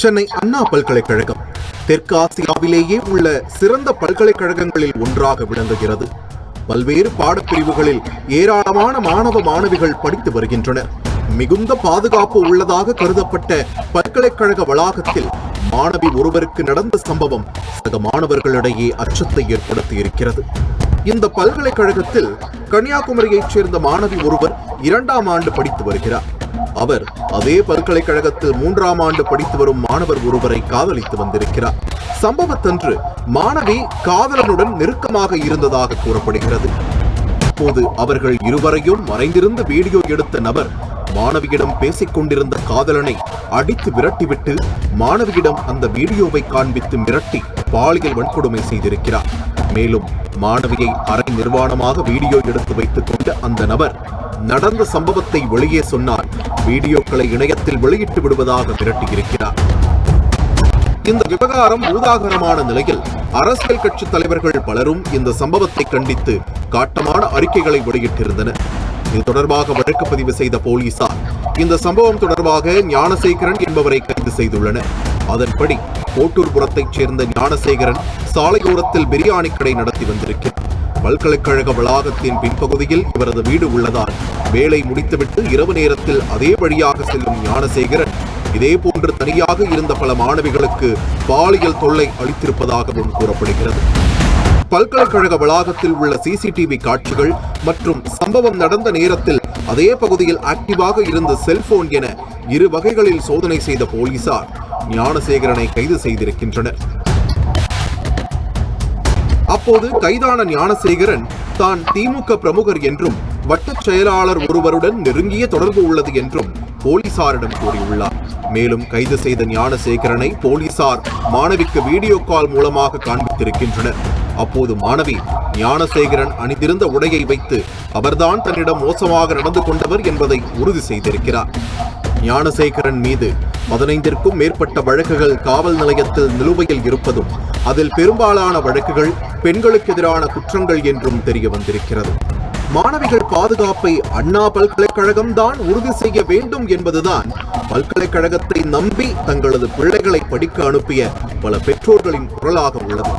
சென்னை அண்ணா பல்கலைக்கழகம் தெற்கு ஆசியாவிலேயே உள்ள சிறந்த பல்கலைக்கழகங்களில் ஒன்றாக விளங்குகிறது. பல்வேறு பாடப்பிரிவுகளில் ஏராளமான மாணவ மாணவிகள் படித்து வருகின்றனர். மிகுந்த பாதுகாப்பு உள்ளதாக கருதப்பட்ட பல்கலைக்கழக வளாகத்தில் மாணவி ஒருவருக்கு நடந்த சம்பவம் சக மாணவர்களிடையே அச்சத்தை ஏற்படுத்தி இருக்கிறது இந்த பல்கலைக்கழகத்தில் கன்னியாகுமரியைச் சேர்ந்த மாணவி ஒருவர் இரண்டாம் ஆண்டு படித்து வருகிறார். அவர் அதே பல்கலைக்கழகத்தில் மூன்றாம் ஆண்டு படித்து வரும் மாணவர் ஒருவரை காதலித்து வந்திருக்கிறார். சம்பவத்தன்று மாணவி காதலனுடன் நெருக்கமாக இருந்ததாக கூறப்படுகிறது. அப்போது அவர்கள் இருவரையும் மறைந்திருந்து வீடியோ எடுத்த நபர் மாணவியிடம் பேசிக் கொண்டிருந்த காதலனை அடித்து விரட்டிவிட்டு மாணவியிடம் அந்த வீடியோவை காண்பித்து மிரட்டி பாலியல் வன்கொடுமை செய்திருக்கிறார். மேலும் மாணவியை அரை நிர்வாணமாக வீடியோ எடுத்து வைத்துக் கொண்ட அந்த நபர் நடந்த சம்பவத்தை வெளியே சொன்னால் வீடியோக்களை இணையத்தில் வெளியிட்டு விடுவதாக மிரட்டியிருக்கிறார். இந்த விவகாரம் ஊதாகரமான நிலையில் அரசியல் கட்சி தலைவர்கள் பலரும் இந்த சம்பவத்தை கண்டித்து காட்டமான அறிக்கைகளை வெளியிட்டிருந்தனர். இது தொடர்பாக வழக்கு பதிவு செய்த போலீசார் இந்த சம்பவம் தொடர்பாக ஞானசேகரன் என்பவரை கைது செய்துள்ளனர். அதன்படி கோட்டூர்புரத்தைச் சேர்ந்த ஞானசேகரன் சாலையோரத்தில் பிரியாணி கடை நடத்தி வந்திருக்கிறார். பல்கலைக்கழக வளாகத்தின் பின்பகுதியில் இவரது வீடு உள்ளதால் வேலை முடித்துவிட்டு இரவு நேரத்தில் அதே வழியாக செல்லும் ஞானசேகரன் இதே போன்று தனியாக இருந்த பல மாணவிகளுக்கு பாலியல் தொல்லை அளித்திருப்பதாகவும் கூறப்படுகிறது. பல்கலைக்கழக வளாகத்தில் உள்ள சிசிடிவி காட்சிகள் மற்றும் சம்பவம் நடந்த நேரத்தில் அதே பகுதியில் ஆக்டிவாக இருந்த செல்போன் என இரு வகைகளில் சோதனை செய்த போலீசார் ஞானசேகரனை கைது செய்திருக்கின்றனர். அப்போது கைதான ஞானசேகரன் தான் திமுக பிரமுகர் என்றும் வட்டச் செயலாளர் ஒருவருடன் நெருங்கிய தொடர்பு உள்ளது என்றும் போலீசாரிடம் கூறியுள்ளார். மேலும் கைது செய்த ஞானசேகரனை போலீசார் மாணவிக்கு வீடியோ கால் மூலமாக காண்பித்திருக்கின்றனர். அப்போது மாணவி ஞானசேகரன் அணிந்திருந்த உடையை வைத்து அவர்தான் தன்னிடம் மோசமாக நடந்து கொண்டவர் என்பதை உறுதி செய்திருக்கிறார். ஞானசேகரன் மீது பதினைந்திற்கும் மேற்பட்ட வழக்குகள் காவல் நிலையத்தில் நிலுவையில் இருப்பதும் அதில் பெரும்பாலான வழக்குகள் பெண்களுக்கு எதிரான குற்றங்கள் என்றும் தெரிய வந்திருக்கிறது. மாணவிகள் பாதுகாப்பை அண்ணா பல்கலைக்கழகம் தான் உறுதி செய்ய வேண்டும் என்பதுதான் பல்கலைக்கழகத்தை நம்பி தங்களது பிள்ளைகளை படிக்க அனுப்பிய பல பெற்றோர்களின் குரலாக உள்ளது.